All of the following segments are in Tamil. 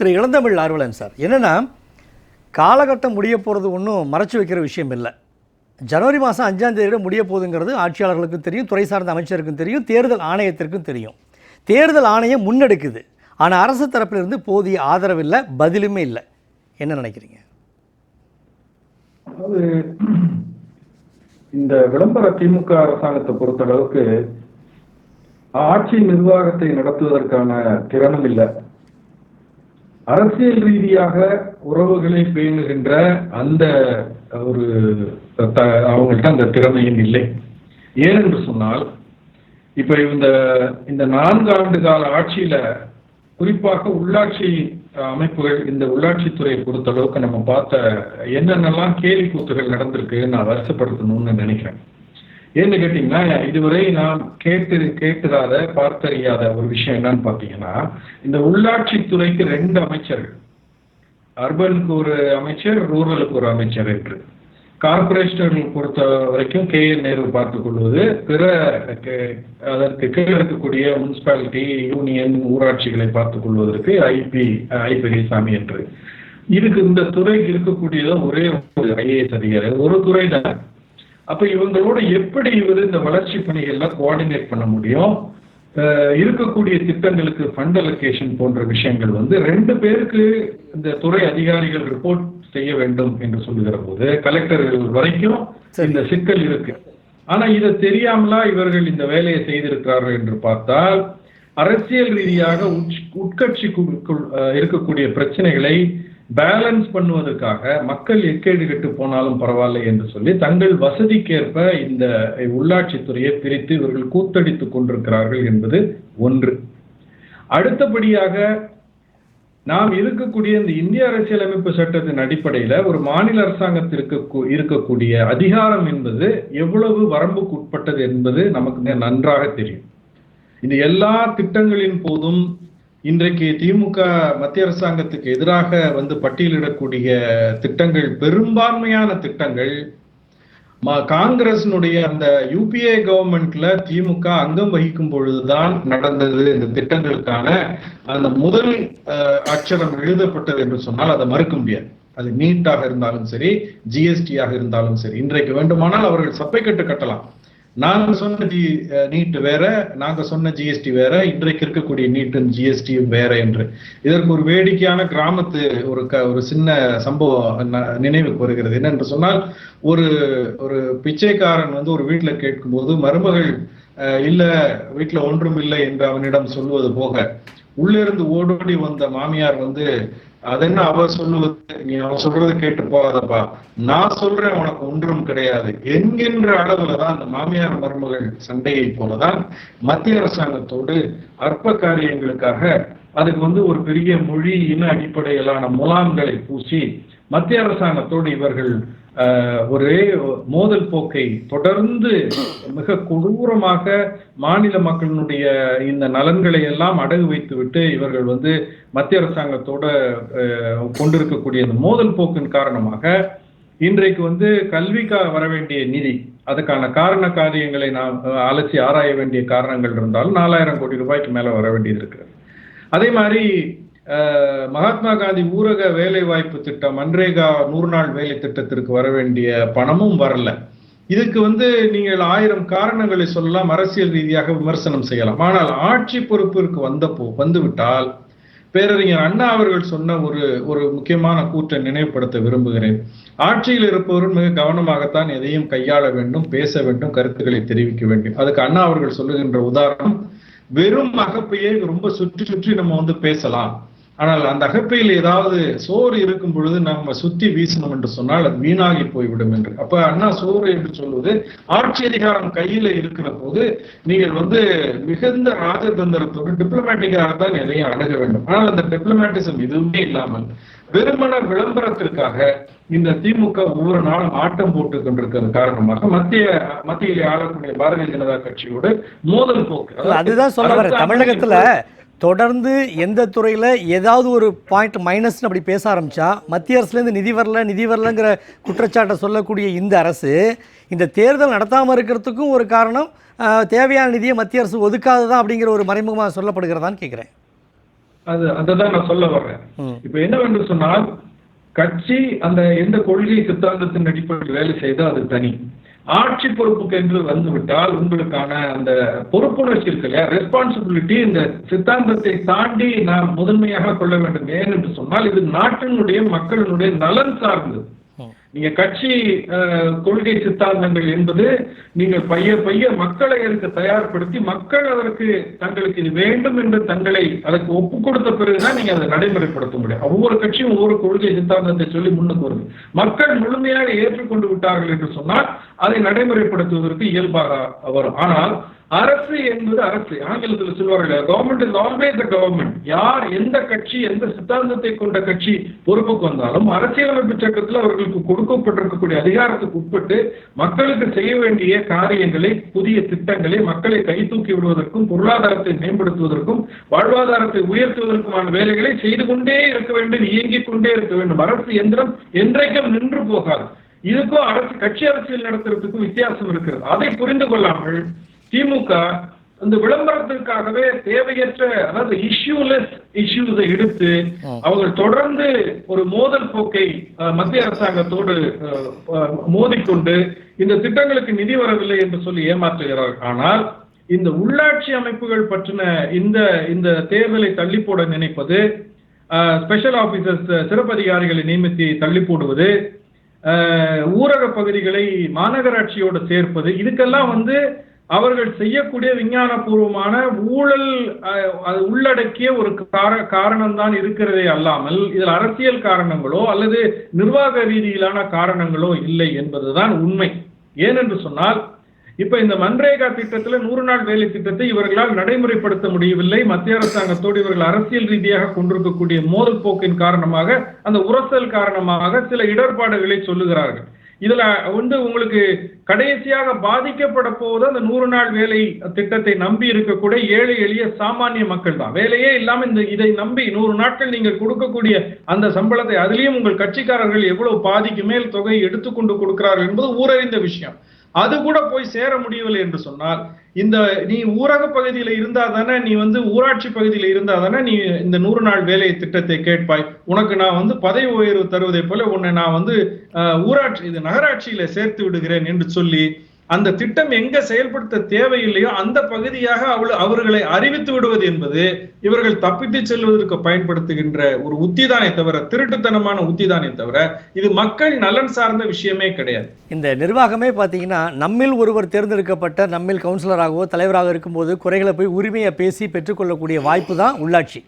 திரு இளந்தமிழ் ஆர்வலன் சார். என்னென்னா காலகட்டம் முடிய போகிறது ஒன்றும் மறைச்சு வைக்கிற விஷயம் இல்லை. ஜனவரி மாதம் அஞ்சாம் தேதியோட முடிய போகுதுங்கிறது ஆட்சியாளர்களுக்கும் தெரியும் துறை சார்ந்த அமைச்சருக்கும் தெரியும் தேர்தல் ஆணையத்திற்கும் தெரியும். தேர்தல் ஆணையம் முன்னெடுக்குது. ஆனால் அரசு தரப்பிலிருந்து போதிய ஆதரவு இல்லை பதிலுமே இல்லை. என்ன நினைக்கிறீங்க? அதாவது இந்த விளம்பர திமுக அரசாங்கத்தை பொறுத்த அளவுக்கு ஆட்சி நிர்வாகத்தை நடத்துவதற்கான திறனும் இல்லை. அரசியல் ரீதியாக உறவுகளை பேணுகின்ற அந்த ஒரு த- அவங்கள்ட்ட அந்த திறமையும் இல்லை. ஏனென்று சொன்னால் இப்ப இந்த இந்த நான்கு ஆண்டு கால ஆட்சியில குறிப்பாக உள்ளாட்சி அமைப்புகள் இந்த உள்ளாட்சித்துறையை பொறுத்த அளவுக்கு நம்ம பார்த்த என்னென்னலாம் கேலி கூத்துகள் நடந்திருக்கு நான் வருத்தப்படுத்தணும்னு நினைக்கிறேன். ஏன்னு கேட்டீங்கன்னா இதுவரை நான் கேட்டு கேட்டுறாத பார்த்தறியாத ஒரு விஷயம் என்னன்னு பார்த்தீங்கன்னா இந்த உள்ளாட்சி துறைக்கு ரெண்டு அமைச்சர்கள். அர்பனுக்கு ஒரு அமைச்சர் ரூரலுக்கு ஒரு அமைச்சர் என்று. கார்பரேஷன்கள் பொறுத்த வரைக்கும் கே என் நேரு பார்த்துக் கொள்வது பிற அதற்கு கீழே இருக்கக்கூடிய முனிசிபாலிட்டி யூனியன் ஊராட்சிகளை பார்த்துக் கொள்வதற்கு ஐபி ஐ பெரியசாமி என்று. இதுக்கு இந்த துறைக்கு இருக்கக்கூடியது ஒரே ஒரு ஐஏஎஸ் அதிகாரி. ஒரு துறை தான் அப்ப இவங்களோட எப்படி இவர் இந்த வளர்ச்சி பணிகள்லாம் கோஆர்டினேட் பண்ண முடியும்? இருக்கக்கூடிய திட்டங்களுக்கு ஃபண்ட் அலோகேஷன் போன்ற விஷயங்கள் வந்து ரெண்டு பேருக்கு இந்த துறை அதிகாரிகள் ரிப்போர்ட் செய்ய வேண்டும் என்று சொல்லுகிற போது கலெக்டர்கள் வரைக்கும் இந்த சிக்கல் இருக்கு. ஆனா இதை தெரியாமலா இவர்கள் இந்த வேலையை செய்திருக்கிறார்கள் என்று பார்த்தால் அரசியல் ரீதியாக உட்கட்சிக்குள் இருக்கக்கூடிய பிரச்சனைகளை பேலன்ஸ் பண்ணுவதற்காக மக்கள் எக்கேடு கெட்டு போனாலும் பரவாயில்லை என்று சொல்லி தங்கள் வசதிக்கேற்ப இந்த உள்ளாட்சித்துறையை பிரித்து இவர்கள் கூத்தடித்துக் கொண்டிருக்கிறார்கள் என்பது ஒன்று. அடுத்தபடியாக நாம் இருக்கக்கூடிய இந்த இந்திய அரசியலமைப்பு சட்டத்தின் அடிப்படையில ஒரு மாநில அரசாங்கத்திற்கு இருக்கக்கூடிய அதிகாரம் என்பது எவ்வளவு வரம்புக்கு உட்பட்டது என்பது நமக்கு நன்றாக தெரியும். இந்த எல்லா திட்டங்களின் போதும் இன்றைக்கு திமுக மத்திய அரசாங்கத்துக்கு எதிராக வந்து பட்டியலிடக்கூடிய திட்டங்கள் பெரும்பான்மையான திட்டங்கள் காங்கிரசினுடைய அந்த யூபிஏ கவர்மெண்ட்ல திமுக அங்கம் வகிக்கும் பொழுதுதான் நடந்தது இந்த திட்டங்களுக்கான அந்த முதல் அச்சரம் எழுதப்பட்டது என்று சொன்னால் அதை மறுக்க முடியாது. அது நீட்டாக இருந்தாலும் சரி ஜிஎஸ்டியாக இருந்தாலும் சரி இன்றைக்கு வேண்டுமானால் அவர்கள் சப்பை கட்டு கட்டலாம். நாங்க சொன்ன ஜி நீட் வேற நாங்க சொன்ன ஜிஎஸ்டி வேற இன்றைக்கு இருக்கக்கூடிய நீட்டும் ஜிஎஸ்டியும் வேற என்று. இதற்கு ஒரு வேடிக்கையான கிராமத்து ஒரு க ஒரு சின்ன சம்பவம் நினைவுக்கு வருகிறது. என்னென்று சொன்னால் ஒரு ஒரு பிச்சைக்காரன் வந்து ஒரு வீட்டுல கேட்கும்போது மருமகள் இல்லை இல்ல வீட்டுல ஒன்றும் இல்லை என்று அவனிடம் சொல்வது போக உள்ளிருந்து ஓடோடி வந்த மாமியார் வந்து அது என்ன அவ சொல்லுவது? நீ அவன் சொல்றதை கேட்டு போகாதப்பா. நான் சொல்றேன் உனக்கு ஒன்றும் கிடையாது. என்கின்ற அளவுல தான் அந்த மாமியார் மருமகள் சண்டையை போலதான் மத்திய அரசாங்கத்தோடு அற்ப காரியங்களுக்காக அதுக்கு வந்து ஒரு பெரிய மொழி இன அடிப்படையிலான முலாம்களை பூசி மத்திய அரசாங்கத்தோடு இவர்கள் ஒரே மோதல் போக்கை தொடர்ந்து மிக கொடூரமாக மாநில மக்களினுடைய இந்த நலன்களை எல்லாம் அடகு வைத்துவிட்டு இவர்கள் வந்து மத்திய அரசாங்கத்தோட கொண்டிருக்கக்கூடிய இந்த மோதல் போக்கின் காரணமாக இன்றைக்கு வந்து கல்விக்காக வர வேண்டிய நிதி அதுக்கான காரண காரியங்களை நாம் அலசி ஆராய வேண்டிய காரணங்கள் இருந்தாலும் நாலாயிரம் கோடி ரூபாய்க்கு மேல வர வேண்டியது இருக்கிறது அதே மாதிரி மகாத்மா காந்தி ஊரக வேலை வாய்ப்பு திட்டம் மன்ரேகா நூறு நாள் வேலை திட்டத்திற்கு வர வேண்டிய பணமும் வரல. இதுக்கு வந்து நீங்கள் ஆயிரம் காரணங்களை சொல்லலாம் அரசியல் ரீதியாக விமர்சனம் செய்யலாம். ஆனால் ஆட்சி பொறுப்பிற்கு வந்தப்போ வந்துவிட்டால் பேரறிஞர் அண்ணா அவர்கள் சொன்ன ஒரு ஒரு முக்கியமான கூற்றை நினைவுபடுத்த விரும்புகிறேன். ஆட்சியில் இருப்பவர்கள் மிக கவனமாகத்தான் எதையும் கையாள வேண்டும் பேச வேண்டும் கருத்துக்களை தெரிவிக்க வேண்டும். அதுக்கு அண்ணா அவர்கள் சொல்லுகின்ற உதாரணம் வெறும் அகப்பையை ரொம்ப சுற்றி சுற்றி நம்ம வந்து பேசலாம். ஆனால் அந்த அகப்பையில் ஏதாவது சோறு இருக்கும் பொழுது நம்ம சுத்தி வீசணும் என்று சொன்னால் அது வீணாகி போய்விடும் என்று. அப்ப அண்ணா சோறு என்று சொல்வது ஆட்சி அதிகாரம் கையில இருக்கிற போது நீங்கள் வந்து மிகுந்த ராஜதந்திரத்தோடு டிப்ளமேட்டிக்காக தான் எதையும் அணுக வேண்டும். ஆனால் அந்த டிப்ளமேட்டிசம் எதுவுமே இல்லாமல் வெறுமன விளம்பரத்திற்காக இந்த திமுக ஒவ்வொரு நாளும் ஆட்டம் போட்டுக் கொண்டிருக்கிறது காரணமாக மத்திய மத்தியில் ஆளக்கூடிய பாரதிய ஜனதா கட்சியோடு மோதல் போக்கு. அதுதான் சொல்ல தமிழகத்துல தொடர்ந்து எந்த துறையில ஏதாவது ஒரு பாயிண்ட் மைனஸ்னு அப்படி பேச ஆரம்பிச்சா மத்திய அரசுலேருந்து நிதி வரல நிதி வரலங்கிற குற்றச்சாட்டை சொல்லக்கூடிய இந்த அரசு இந்த தேர்தல் நடத்தாமல் இருக்கிறதுக்கும் ஒரு காரணம் தேவையான நிதியை மத்திய அரசு ஒதுக்காததான் அப்படிங்கிற ஒரு மறைமுகமாக சொல்லப்படுகிறதான்னு கேட்குறேன் அது அதை தான் நான் சொல்ல வர்றேன். இப்ப என்னவென்று சொன்னால் கட்சி அந்த எந்த கொள்கை சித்தாந்தத்தின் அடிப்படையில் வேலை செய்தோ அது தனி. ஆட்சி பொறுப்புக்கு என்று வந்துவிட்டால் உங்களுக்கான அந்த பொறுப்புணர்ச்சி இருக்கு இல்லையா? ரெஸ்பான்சிபிலிட்டி இந்த சித்தாந்தத்தை தாண்டி நாம் முதன்மையாக கொள்ள வேண்டும். ஏன் என்று சொன்னால் இது நாட்டினுடைய மக்களினுடைய நலன் சார்ந்தது. நீங்க கட்சி அஹ், கொள்கை சித்தாந்தங்கள் என்பது நீங்கள் பைய பைய மக்களை அதற்கு தயார்படுத்தி மக்கள் அதற்கு தங்களுக்கு இது வேண்டும் என்று தங்களை அதற்கு ஒப்பு கொடுத்த பிறகுதான் நீங்க அதை நடைமுறைப்படுத்த முடியும். ஒவ்வொரு கட்சியும் ஒவ்வொரு கொள்கை சித்தாந்தத்தை சொல்லி முன்னுக்கு வருது. மக்கள் முழுமையாக ஏற்றுக்கொண்டு விட்டார்கள் என்று சொன்னால் அதை நடைமுறைப்படுத்துவதற்கு இயல்பாக வரும். ஆனால் அரசு என்பது அரசு. ஆங்கிலத்தில் சொல்வார்கள் government is always the government யார் எந்த கட்சி எந்த சித்தாந்தத்தை கொண்ட கட்சி பொறுப்புக்கு வந்தாலும் அரசியலமைப்பு சட்டத்தில் அவர்களுக்கு கொடுக்கப்பட்டிருக்கக்கூடிய அதிகாரத்துக்கு உட்பட்டு மக்களுக்கு செய்ய வேண்டிய காரியங்களை புதிய திட்டங்களை மக்களை கை தூக்கி விடுவதற்கும் பொருளாதாரத்தை மேம்படுத்துவதற்கும் வாழ்வாதாரத்தை உயர்த்துவதற்குமான வேலைகளை செய்து கொண்டே இருக்க வேண்டும் இயங்கிக் கொண்டே இருக்க வேண்டும். அரசு எந்திரம் என்றைக்கும் நின்று போகாது. இதுக்கும் அரசு கட்சி அரசியல் நடத்துறதுக்கும் வித்தியாசம் இருக்கிறது. அதை புரிந்து கொள்ளாமல் திமுக இந்த விளம்பரத்திற்காகவே தேவையற்ற அதாவது இஷ்யூலெஸ் இஷ்யூஸை எடுத்து அவர்கள் தொடர்ந்து ஒரு மோதல் போக்கை மத்திய அரசாங்கத்தோடு மோதிக்கொண்டு இந்த திட்டங்களுக்கு நிதி வரவில்லை என்று சொல்லி ஏமாற்றுகிறார்கள். ஆனால் இந்த உள்ளாட்சி அமைப்புகள் பற்றின இந்த இந்த தேர்தலை தள்ளி போட நினைப்பது ஸ்பெஷல் ஆபீசர்ஸ் சிறப்பதிகாரிகளை நியமித்து தள்ளி போடுவது ஊரக பகுதிகளை மாநகராட்சியோடு சேர்ப்பது இதுக்கெல்லாம் வந்து அவர்கள் செய்யக்கூடிய விஞ்ஞானபூர்வமான ஊழல் அது உள்ளடக்கிய ஒரு கார காரணம்தான் இருக்கிறதே அல்லாமல் இதில் அரசியல் காரணங்களோ அல்லது நிர்வாக ரீதியிலான காரணங்களோ இல்லை என்பதுதான் உண்மை. ஏனென்று சொன்னால் இப்ப இந்த மன்ரேகா திட்டத்தில் நூறு நாள் வேலை திட்டத்தை இவர்களால் நடைமுறைப்படுத்த முடியவில்லை. மத்திய அரசாங்கத்தோடு இவர்கள் அரசியல் ரீதியாக கொண்டிருக்கக்கூடிய மோதல் போக்கின் காரணமாக அந்த உரசல் காரணமாக சில இடர்பாடுகளை சொல்லுகிறார்கள். இதுல வந்து உங்களுக்கு கடைசியாக பாதிக்கப்பட போவது அந்த நூறு நாள் வேலை திட்டத்தை நம்பி இருக்கக்கூடிய ஏழை எளிய சாமானிய மக்கள் தான். வேலையே இல்லாம இந்த இதை நம்பி நூறு நாட்கள் நீங்கள் கொடுக்கக்கூடிய அந்த சம்பளத்தை அதுலேயும் உங்கள் கட்சிக்காரர்கள் எவ்வளவு பாதிக்கு மேல் தொகை எடுத்துக்கொண்டு கொடுக்கிறார்கள் என்பது ஊரறிந்த விஷயம். அது கூட போய் சேர முடியவில்லை என்று சொன்னால் இந்த நீ ஊரக பகுதியில் இருந்தா தானே நீ வந்து ஊராட்சி பகுதியில் இருந்தா தானே நீ இந்த நூறு நாள் வேலை திட்டத்தை கேட்பாய். உனக்கு நான் வந்து பதவி உயர்வு தருவதை போல உன்னை நான் வந்து ஊராட்சி இது நகராட்சியில சேர்த்து விடுகிறேன் என்று சொல்லி அந்த திட்டம் எங்க செயல்படுத்த தேவையில்லையோ அந்த பகுதியாக அவள் அவர்களை அறிவித்து விடுவது என்பது இவர்கள் தப்பித்து செல்வதற்கு பயன்படுத்துகின்ற ஒரு உத்திதானே தவிர திருட்டுத்தனமான உத்திதானே தவிர இது மக்கள் நலன் சார்ந்த விஷயமே கிடையாது. இந்த நிர்வாகமே பார்த்தீங்கன்னா நம்மில் ஒருவர் தேர்ந்தெடுக்கப்பட்ட நம்மில் கவுன்சிலராகவோ தலைவராக இருக்கும்போது குறைகளை போய் உரிமையை பேசி பெற்றுக்கொள்ளக்கூடிய வாய்ப்பு தான் உள்ளாட்சி.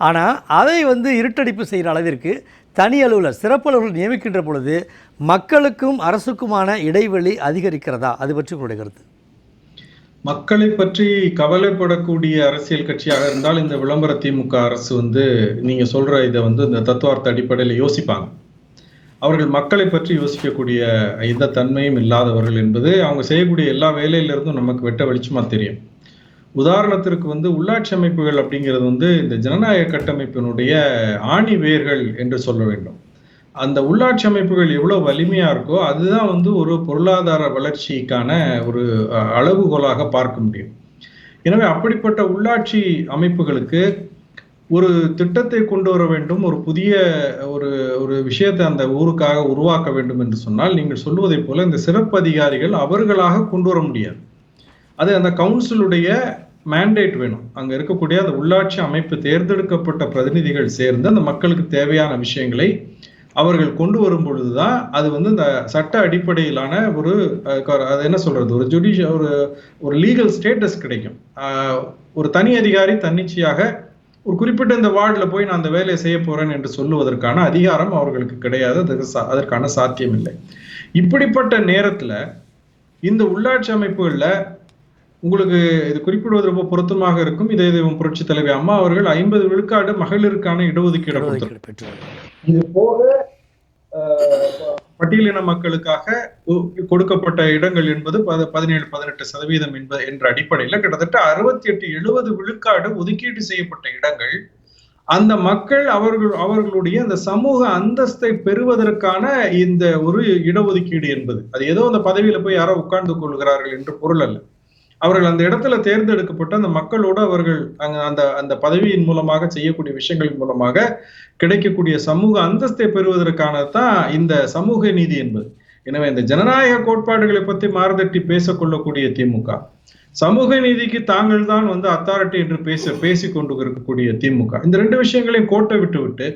ஆனால் அதை வந்து இருட்டடிப்பு செய்கிற அளவிற்கு தனி அலுவலர் சிறப்பு அலுவலர் நியமிக்கின்ற பொழுது மக்களுக்கும் அரசுக்குமான இடைவெளி அதிகரிக்கிறதா? அது பற்றி உங்களுடைய கருத்து. மக்களை பற்றி கவலைப்படக்கூடிய அரசியல் கட்சியாக இருந்தால் இந்த விளம்பர திமுக அரசு வந்து நீங்க சொல்ற இதை வந்து இந்த தத்துவார்த்த அடிப்படையில் யோசிப்பாங்க. அவர்கள் மக்களை பற்றி யோசிக்கக்கூடிய எந்த தன்மையும் இல்லாதவர்கள் என்பது அவங்க செய்யக்கூடிய எல்லா வேலையிலிருந்தும் நமக்கு வெட்ட வெளிச்சமா தெரியும். உதாரணத்திற்கு வந்து உள்ளாட்சி அமைப்புகள் அப்படிங்கிறது வந்து இந்த ஜனநாயக கட்டமைப்பினுடைய ஆணி வேர்கள் என்று சொல்ல வேண்டும். அந்த உள்ளாட்சி அமைப்புகள் எவ்வளோ வலிமையாக இருக்கோ அதுதான் வந்து ஒரு பொருளாதார வளர்ச்சிக்கான ஒரு அளவுகோலாக பார்க்க முடியும். எனவே அப்படிப்பட்ட உள்ளாட்சி அமைப்புகளுக்கு ஒரு திட்டத்தை கொண்டு வர வேண்டும் ஒரு புதிய ஒரு ஒரு விஷயத்தை அந்த ஊருக்காக உருவாக்க வேண்டும் என்று சொன்னால் நீங்கள் சொல்வதைப் போல இந்த சிறப்பு அதிகாரிகள் அவர்களாக கொண்டு வர முடியாது. அது அந்த கவுன்சிலுடைய மேண்டேட் வேணும். அங்க இருக்கக்கூடிய அந்த உள்ளாட்சி அமைப்பு தேர்ந்தெடுக்கப்பட்ட பிரதிநிதிகள் சேர்ந்து அந்த மக்களுக்கு தேவையான விஷயங்களை அவர்கள் கொண்டு வரும் பொழுதுதான் அது வந்து இந்த சட்ட அடிப்படையிலான ஒரு அது என்ன சொல்றது? ஒரு ஜுடிஷ ஒரு ஒரு லீகல் ஸ்டேட்டஸ் கிடைக்கும். ஒரு தனி அதிகாரி தன்னிச்சையாக ஒரு குறிப்பிட்ட இந்த வார்டில் போய் நான் அந்த வேலையை செய்ய போறேன் என்று சொல்லுவதற்கான அதிகாரம் அவர்களுக்கு கிடையாது. அதுக்கு சா- அதற்கான சாத்தியம் இல்லை. இப்படிப்பட்ட நேரத்துல இந்த உள்ளாட்சி அமைப்புகளில் உங்களுக்கு இது குறிப்பிடுவது ரொம்ப பொருத்தமாக இருக்கும். இதை இது புரட்சி தலைவி அம்மா அவர்கள் ஐம்பது விழுக்காடு மகளிருக்கான இடஒதுக்கீடு கொடுத்தார் இது போக பட்டியலின மக்களுக்காக கொடுக்கப்பட்ட இடங்கள் என்பது பத- பதினேழு பதினெட்டு சதவீதம் என்ப என்ற அடிப்படையில் கிட்டத்தட்ட அறுபத்தி எட்டு எழுபது விழுக்காடு ஒதுக்கீடு செய்யப்பட்ட இடங்கள். அந்த மக்கள் அவர்கள் அவர்களுடைய அந்த சமூக அந்தஸ்தை பெறுவதற்கான இந்த ஒரு இடஒதுக்கீடு என்பது. அது ஏதோ அந்த பதவியில போய் யாரோ உட்கார்ந்து கொள்கிறார்கள் என்று பொருள் அல்ல. அவர்கள் அந்த இடத்துல தேர்ந்தெடுக்கப்பட்டு அந்த மக்களோடு அவர்கள் அங்க அந்த அந்த பதவியின் மூலமாக செய்யக்கூடிய விஷயங்களின் மூலமாக கிடைக்கக்கூடிய சமூக அந்தஸ்தை பெறுவதற்கானதான் இந்த சமூக நீதி என்பது. எனவே இந்த ஜனநாயக கோட்பாடுகளை பற்றி மாறுதட்டி பேசக்கொள்ளக்கூடிய திமுக. சமூக நீதிக்கு தாங்கள் தான் வந்து அத்தாரிட்டி என்று பேச பேசி கொண்டு இருக்கக்கூடிய திமுக. இந்த ரெண்டு விஷயங்களையும் கோட்டை விட்டு விட்டு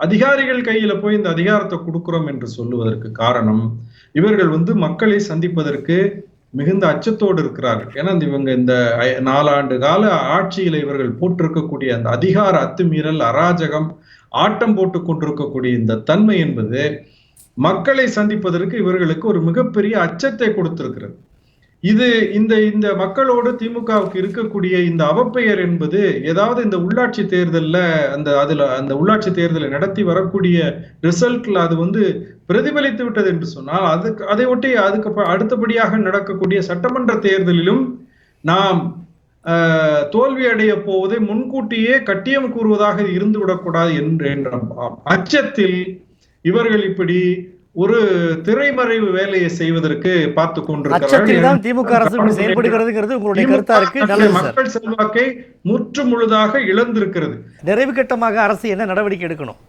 அதிகாரிகள் கையில போய் இந்த அதிகாரத்தை கொடுக்குறோம் என்று சொல்லுவதற்கு காரணம் இவர்கள் வந்து மக்களை சந்திப்பதற்கு மிகுந்த அச்சத்தோடு இருக்கிறார்கள். ஏன்னா இந்த இவங்க இந்த நாலாண்டு கால ஆட்சியில் இவர்கள் போட்டிருக்கக்கூடிய அந்த அதிகார அத்துமீறல் அராஜகம் ஆட்டம் போட்டு கொண்டிருக்கக்கூடிய இந்த தன்மை என்பது மக்களை சந்திப்பதற்கு இவர்களுக்கு ஒரு மிகப்பெரிய அச்சத்தை கொடுத்திருக்கிறது. இது இந்த இந்த மக்களோடு திமுகவுக்கு இருக்கக்கூடிய இந்த அவப்பெயர் என்பது ஏதாவது இந்த உள்ளாட்சி தேர்தலில் அந்த அதில் அந்த உள்ளாட்சி தேர்தலை நடத்தி வரக்கூடிய ரிசல்ட்ல அது வந்து பிரதிபலித்து விட்டது என்று சொன்னால் அதுக்கு அதை ஒட்டி அதுக்கு அடுத்தபடியாக நடக்கக்கூடிய சட்டமன்ற தேர்தலிலும் நாம் தோல்வி அடைய போவதை முன்கூட்டியே கட்டியம் கூறுவதாக இருந்து விடக்கூடாது என்று என்ற அச்சத்தில் இவர்கள் இப்படி ஒரு திரைமறைவு வேலையை செய்வதற்கு பார்த்து கொண்டிருக்கிறார்கள். திமுக அரசு செயல்படுகிறதுங்கிறது உங்களுடைய கருத்தா இருக்கு? மக்கள் செல்வாக்கை முற்று முழுதாக இழந்திருக்கிறது. நிறைவு கட்டமாக அரசு என்ன நடவடிக்கை எடுக்கணும்?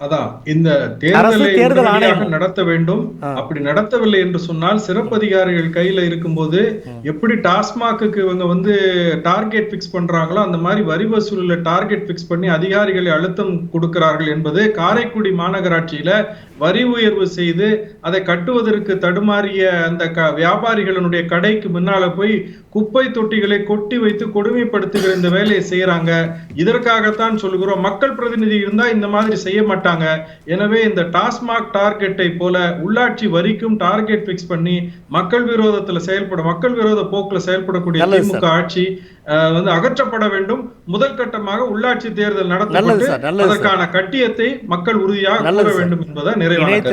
அதான் இந்த தேர்தலை தேர்தல் உடனடியாக ஆணையம். நடத்த வேண்டும். அப்படி நடத்தவில்லை என்று சொன்னால் சிறப்பு அதிகாரிகள் கையில இருக்கும்போது எப்படி டாஸ்மாக்கு இவங்க வந்து டார்கெட் பிக்ஸ் பண்றாங்களோ அந்த மாதிரி வரி வசூலில் டார்கெட் பிக்ஸ் பண்ணி அதிகாரிகளை அழுத்தம் கொடுக்கிறார்கள் என்பது காரைக்குடி மாநகராட்சியில வரி உயர்வு செய்து அதை கட்டுவதற்கு தடுமாறிய அந்த க- வியாபாரிகளினுடைய கடைக்கு முன்னால போய் குப்பை தொட்டிகளை கொட்டி வைத்து கொடுமைப்படுத்துகிற இந்த வேலையை செய்யறாங்க இதற்காகத்தான் சொல்லுகிறோம். மக்கள் பிரதிநிதி இருந்தா இந்த மாதிரி செய்ய மாட்டாங்க. எனவே இந்த டாஸ்மாக் டார்கெட்டை போல உள்ளாட்சி வரிக்கும் டார்கெட் பிக்ஸ் பண்ணி மக்கள் விரோதத்துல செயல்பட மக்கள் விரோத போக்குல செயல்படக்கூடிய திமுக ஆட்சி வந்து அகற்றப்பட வேண்டும் முதல் கட்டமாக உள்ளாட்சி தேர்தல் நடத்தப்பட்டு அதற்கான கட்டியத்தை மக்கள் உறுதியாக கூற. வேண்டும் என்பதை. வழியாக